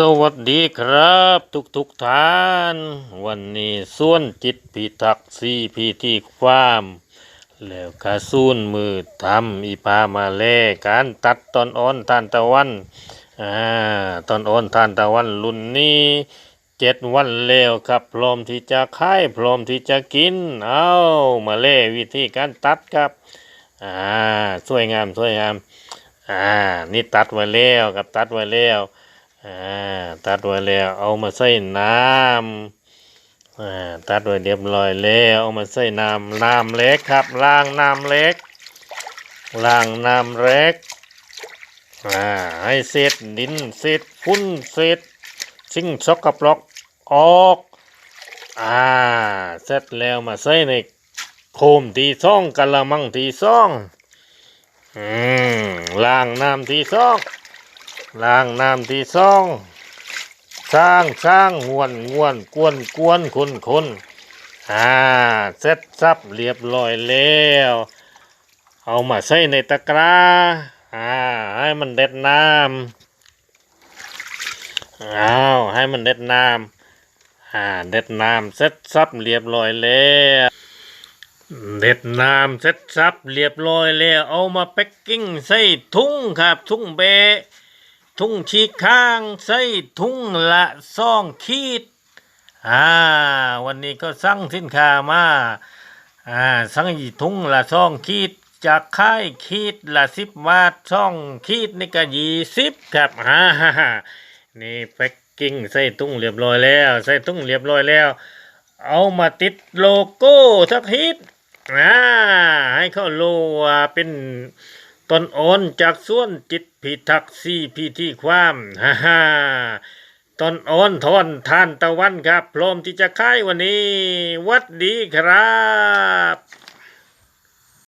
สวัสดีครับทุกทุกท่าน วันนี้ส่วนจิตพิทักษ์ซีพีที่ความ แล้วกระสูนมือทำอีพามาเล่การตัดตอนอ่อนทานตะวันอ่าตอนอ่อนทานตะวันรุ่นนี้เจ็ดวันแล้วครับ พร้อมที่จะขายพร้อมที่จะกิน เอามาเล่วิธีการตัดครับอ่าสวยงามสวยงามอ่านี่ตัดไว้แล้วครับตัดไว้แล้ว อ่าตัดไว้แล้วเอามาใส่น้ำอ่าตัดไว้เรียบร้อยแล้วเอามาใส่น้ำน้ำเล็กครับล้างน้ำเล็กล้างน้ำเล็กอ่าให้เศษดินเศษฝุ่นเศษสิ่งสกปรกออกอ่าเสร็จแล้วมาใส่ในโคมที่ซ่องกะละมังที่ซ่องอืมล้างน้ำที่ซ่อง ล้างน้ำที่ซองสร้างสร้างงวนงวนกวนกวนคนคนอ่าเสร็จสับเรียบร้อยแล้ว เอามาใส่ในตะกร้าอ่าให้มันเด็ดน้ำอ้าวให้มันเด็ดน้ำอ่าเด็ดน้ำเสร็จสับเรียบร้อยแล้วเด็ดน้ำเสร็จสับเรียบร้อยแล้ว เอามาแพ็กกิ้งใส่ถุงครับถุงเบ ทุ่งชีข้างใส่ทุ่งละซ่องขีดอ่าวันนี้ก็สั่งสินค้ามาอ่าสั่งอีทุ่งละซ่องขีดจากค่ายขีดละสิบบาทซ่องขีดนี่ก็ยี่สิบครับฮ่าฮ่าฮ่านี่แพ็กกิ้งใส่ทุ่งเรียบร้อยแล้ว ใส่ทุ่งเรียบร้อยแล้ว เอามาติดโลโก้สักฮิตอ่าให้เขารู้ว่าเป็น ตนโอนจากส่วนจิตพิทักษ์ซีพีที่ความฮ่าฮ่าตนโอนทอนท่านตะวันครับพร้อมที่จะขายวันนี้ วัดดีครับ